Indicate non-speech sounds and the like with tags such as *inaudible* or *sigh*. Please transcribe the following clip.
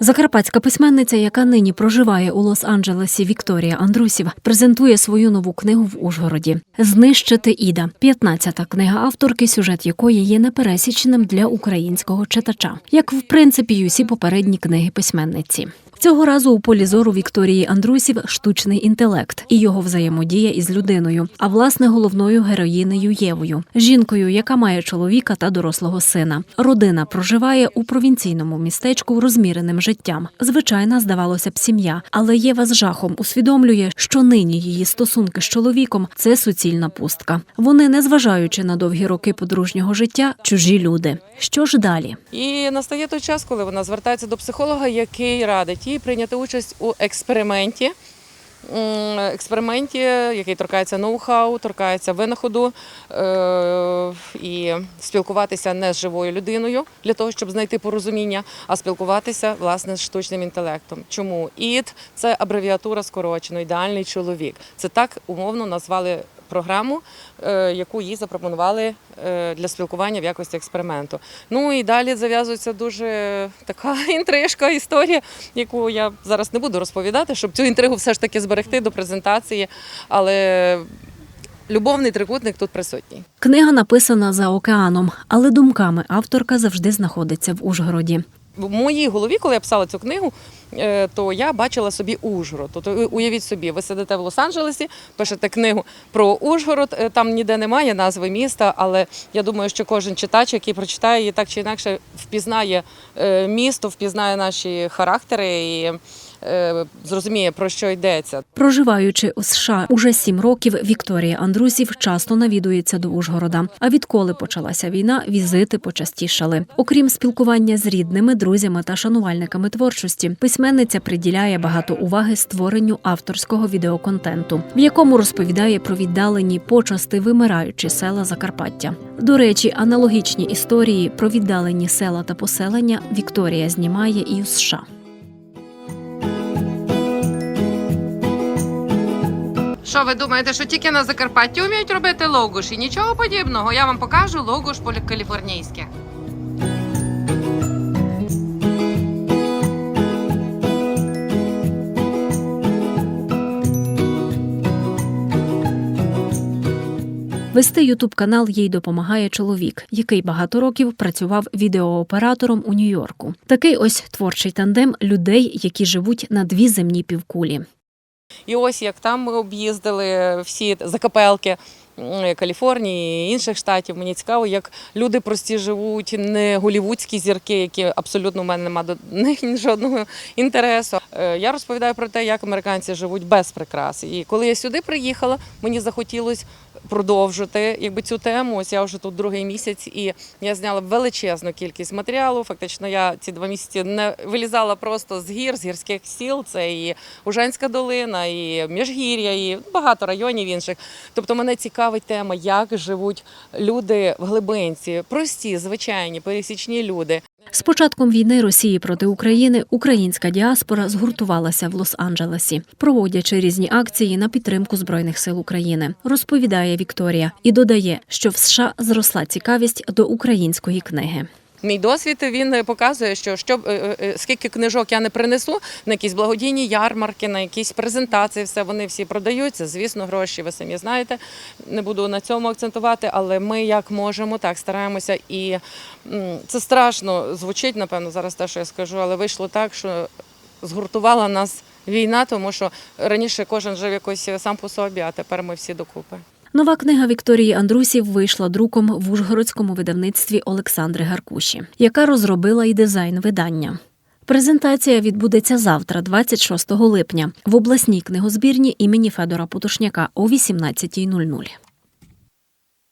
Закарпатська письменниця, яка нині проживає у Лос-Анджелесі, Вікторія Андрусів, презентує свою нову книгу в Ужгороді Знищити Іда. 15-та книга авторки, сюжет якої є непересічним для українського читача, як в принципі й усі попередні книги письменниці. Цього разу у полі зору Вікторії Андрусів штучний інтелект і його взаємодія із людиною, а власне головною героїнею Євою, жінкою, яка має чоловіка та дорослого сина. Родина проживає у провінційному містечку розміреним життям. Звичайна, здавалося б, сім'я, але Єва з жахом усвідомлює, що нині її стосунки з чоловіком це суцільна пустка. Вони, незважаючи на довгі роки подружнього життя, чужі люди. Що ж далі? І настає той час, коли вона звертається до психолога, який радить їй прийняти участь у експерименті. Експерименті, який торкається ноу-хау, торкається винаходу е- і спілкуватися не з живою людиною для того, щоб знайти порозуміння, а спілкуватися власне з штучним інтелектом. Чому ІД це абревіатура скорочено, ідеальний чоловік. Це так умовно назвали програму, е, яку їй запропонували е, для спілкування в якості експерименту. Ну і далі зав'язується дуже така *laughs* інтрижка, історія, яку я зараз не буду розповідати, щоб цю інтригу все ж таки зберегти до презентації. Але любовний трикутник тут присутній. Книга написана за океаном, але думками авторка завжди знаходиться в Ужгороді. В моїй голові, коли я писала цю книгу, е, то я бачила собі Ужгород. Тобто уявіть собі, ви сидите в Лос-Анджелесі, пишете книгу про Ужгород. е, Там ніде немає назви міста, але я думаю, що кожен читач, який прочитає її так чи інакше, впізнає е, місто, впізнає наші характери і зрозуміє про що йдеться. Проживаючи у США уже сім років, Вікторія Андрусів часто навідується до Ужгорода. А відколи почалася війна, візити почастішали. Окрім спілкування з рідними, друзями та шанувальниками творчості, письменниця приділяє багато уваги створенню авторського відеоконтенту, в якому розповідає про віддалені почасти вимираючі села Закарпаття. До речі, аналогічні історії про віддалені села та поселення Вікторія знімає і у США. Що ви думаєте, що тільки на Закарпатті вміють робити логуш і нічого подібного? Я вам покажу логуш каліфорнійське. Вести ютуб канал їй допомагає чоловік, який багато років працював відеооператором у Нью-Йорку. Такий ось творчий тандем людей, які живуть на дві земні півкулі. І ось як там ми об'їздили всі закапелки Каліфорнії інших штатів. Мені цікаво, як люди прості живуть, не голівудські зірки, які абсолютно в мене немає до них жодного інтересу. Е, Я розповідаю про те, як американці живуть без прикрас. І коли я сюди приїхала, мені захотілося продовжити якби цю тему. Ось я вже тут другий місяць, і я зняла величезну кількість матеріалу. Фактично, я ці два місяці не вилізала просто з гір, з гірських сіл. Це і Ужанська долина, і Міжгір'я, і багато районів інших. Тобто мене цікавить тема, як живуть люди в глибинці, прості, звичайні, пересічні люди. З початком війни Росії проти України українська діаспора згуртувалася в Лос-Анджелесі, проводячи різні акції на підтримку збройних сил України. Розповідає Вікторія і додає, що в США зросла цікавість до української книги. Мій досвід він показує, що щоб е, е, скільки книжок я не принесу на якісь благодійні ярмарки, на якісь презентації, все вони всі продаються. Звісно, гроші ви самі знаєте. Не буду на цьому акцентувати, але ми як можемо, так стараємося. І це страшно звучить, напевно, зараз те, що я скажу, але вийшло так, що згуртувала нас війна, тому що раніше кожен жив якось сам по собі, а тепер ми всі докупи. Нова книга Вікторії Андрусів вийшла друком в Ужгородському видавництві Олександри Гаркуші, яка розробила і дизайн видання. Презентація відбудеться завтра, 26 липня, в обласній книгозбірні імені Федора Потушняка о 18.00.